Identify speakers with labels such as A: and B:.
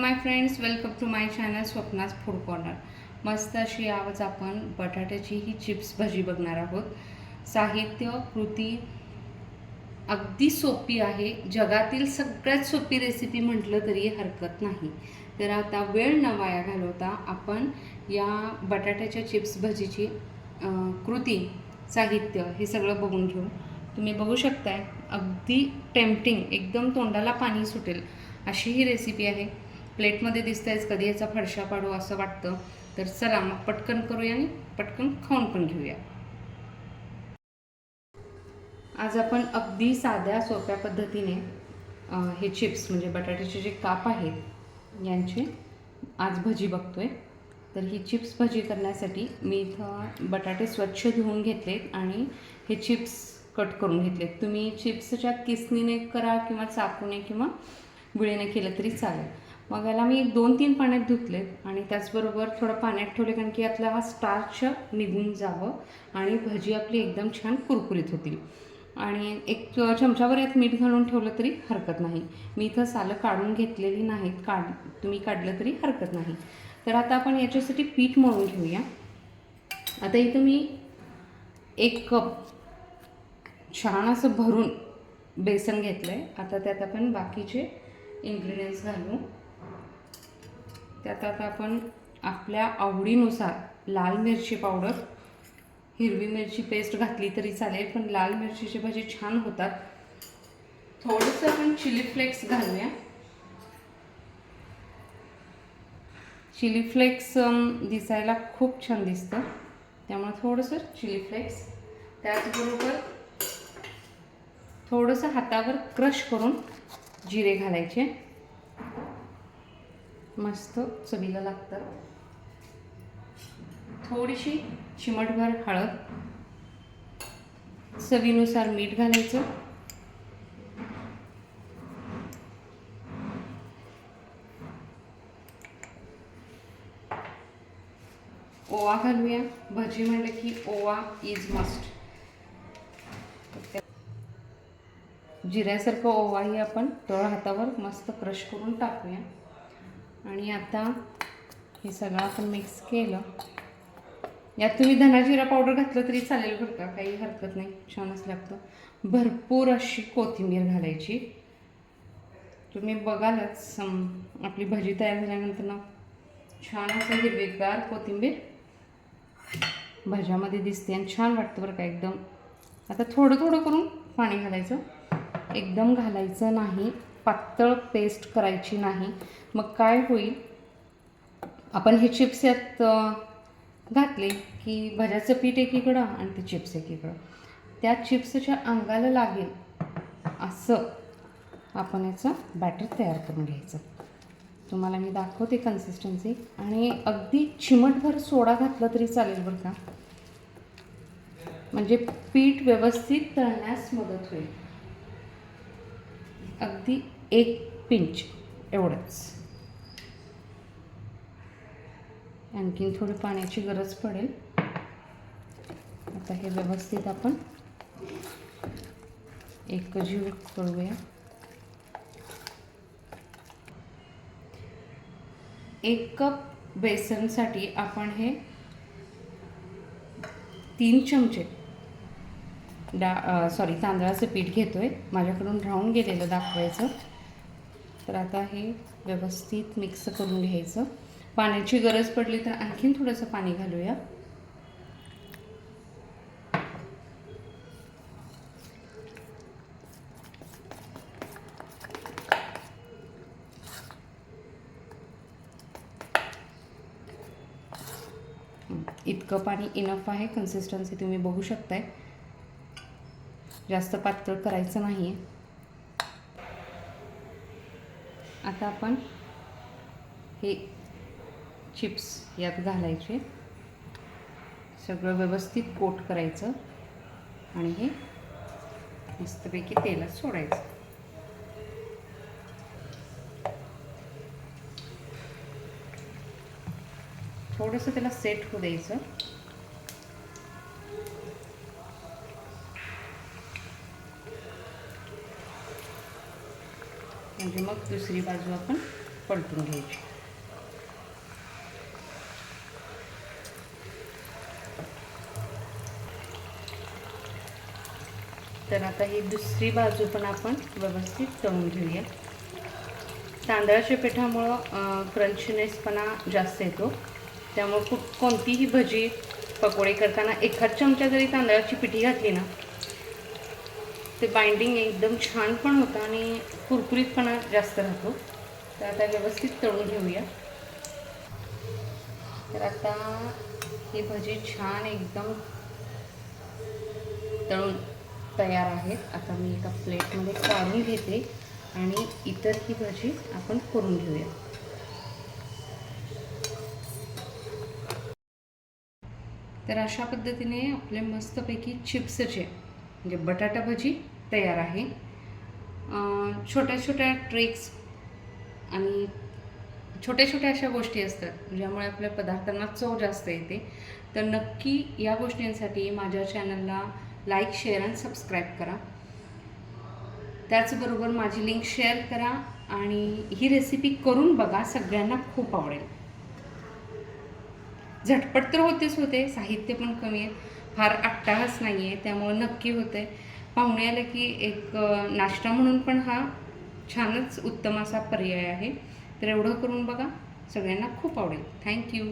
A: My friends welcome to my channel Swapna's food corner मस्त अशी आवाज आपण बटाट्याची ही चिप्स भजी बघणार आहोत. साहित्य कृती अगदी सोपी आहे. जगातील सगळ्यात सोपी रेसिपी म्हटलं तरी हरकत नाही. तर आता वेळ न वाया घालवता आपण या बटाट्याच्या चिप्स भजीची कृती साहित्य हे सगळं बघून घेऊ. तुम्ही बघू शकताय अगदी टेम्पटिंग एकदम तोंडाला पाणी सुटेल अशी ही रेसिपी आहे. प्लेटमध्ये दिसतायच कधी याचा फडशा पाडू असं वाटतं. तर चला मग पटकन करूया आणि पटकन खाऊन पण घेऊया. आज आपण अगदी साध्या सोप्या पद्धतीने हे चिप्स म्हणजे बटाट्याचे जे काप आहेत यांची आज भजी बघतोय. तर ही चिप्स भजी करण्यासाठी मी इथं बटाटे स्वच्छ धुवून घेतलेत आणि हे चिप्स कट करून घेतलेत. तुम्ही चिप्सच्या किसनीने करा किंवा चाकूने किंवा विळीने केलं तरी चालेल. मग याला मी एक दोन तीन पाण्यात धुतलेत आणि त्याचबरोबर थोडं पाण्यात ठेवले कारण की यातला हा स्टार्च निघून जावं आणि भजी आपली एकदम छान कुरकुरीत होतील. आणि एक चमच्यावर यात मीठ घालून ठेवलं तरी हरकत नाही. मी इथं सालं काढून घेतलेली नाहीत. काढ तुम्ही काढलं तरी हरकत नाही. तर आता आपण याच्यासाठी पीठ मळून घेऊया. आता इथं मी एक कप छान असं भरून बेसन घेतलं आहे आता त्यात आपण बाकीचे इन्ग्रेडियंट्स घालू. त्यात आता आपण आपल्या आवडीनुसार लाल मिरची पावडर हिरवी मिरची पेस्ट घातली तरी चालेल पण लाल मिरचीची भाजी छान होतात. थोडंसं आपण चिली फ्लेक्स घालूया. चिली फ्लेक्स दिसायला खूप छान दिसतं. त्यामुळे थोडंसं चिली फ्लेक्स त्याचबरोबर थोडंसं हातावर क्रश करून जिरे घालायचे. मस्त चवीला लागतं. थोडीशी चिमटभर हळद. चवीनुसार मीठ घालायचं. ओवा घालूया. भजी म्हणलं की ओवा इज मस्ट जिऱ्यासारखं ओवाही आपण तळ हातावर मस्त क्रश करून टाकूया. आणि आता हे सगळं आपण मिक्स केलं. यात तुम्ही धना जिरा पावडर घातलं तरी चालेल बरं का? काही हरकत नाही. छानच लागतं भरपूर अशी कोथिंबीर घालायची. तुम्ही बघालच सम आपली भजी तयार झाल्यानंतर ना. छान असं हिरवेगार कोथिंबीर भज्यामध्ये दिसते आणि छान वाटतं बरं का एकदम. आता थोडं थोडं करून पाणी घालायचं. एकदम घालायचं नाही. पातळ पेस्ट करायची नाही. मग काय होईल? आपण हे चिप्स यात घातले की भज्याचं पीठ एकीकडं आणि ते चिप्स एकीकडं. त्या चिप्सच्या अंगाला लागेल असं आपण याचं बॅटर तयार करून घ्यायचं. तुम्हाला मी दाखवते कन्सिस्टन्सी आणि अगदी चिमटभर सोडा घातला तरी चालेल बरं का. म्हणजे पीठ व्यवस्थित तळण्यास मदत होईल. अगदी एक पिंच एवढंच. आणखीन थोडी पाण्याची गरज पडेल. आता हे व्यवस्थित आपण एकजीव करूया. एक कप बेसनसाठी आपण हे तीन चमचे डा सॉरी तांदळाचं पीठ घेतोय. माझ्याकडून राहून गेलेलं दाखवायचं. तर आता हे व्यवस्थित मिक्स करून घ्यायचं. पाण्याची गरज पडली तर आणखीन थोडंसं पाणी घालूया. इतकं पाणी इनफ आहे कन्सिस्टन्सी तुम्ही बघू शकताय. जास्त पातळ करायचं नाही आहे आता आपण हे चिप्स यात घालायचे. सगळं व्यवस्थित कोट करायचं आणि हे मस्तपैकी तेलात सोडायचं. थोडंसं त्याला सेट होऊ द्यायचं. म्हणजे मग दुसरी बाजू आपण पलटून घ्यायची. तर आता ही दुसरी बाजू पण आपण व्यवस्थित तळून घेऊया. तांदळाच्या पिठामुळं क्रंचनेसपणा जास्त येतो. त्यामुळं खूप कोणतीही भजी पकोडे करताना एखाद चमचा जरी तांदळाची पिठी घातली ना ते बाइंडिंग एकदम छान पण होतं आणि कुरकुरीतपणा जास्त राहतो. तर आता व्यवस्थित तळून घेऊया. तर आता ही भजी छान एकदम तळून तयार आहेत आता मी एका प्लेटमध्ये काढून घेते आणि इतर ही भजी आपण करून घेऊया. तर अशा पद्धतीने आपले मस्तपैकी चिप्सचे म्हणजे बटाटा भजी तयार आहे. छोट्या छोट्या ट्रिक्स आणि छोट्या छोट्या अशा गोष्टी असतात ज्यामुळे आपल्या पदार्थांना चव जास्त येते. तर नक्की या गोष्टींसाठी माझ्या चॅनलला लाईक शेअर आणि सबस्क्राईब करा. त्याचबरोबर माझी लिंक शेअर करा आणि ही रेसिपी करून बघा सगळ्यांना खूप आवडेल. झटपट तर होतेच होते साहित्य पण कमी आहे. फार अट्टाहास नाही आहे त्यामुळं नक्की होते पाहुणे आले की एक नाश्ता म्हणून पण हा छानच उत्तम असा पर्याय आहे. तर एवढं करून बघा. सगळ्यांना खूप आवडेल. थँक्यू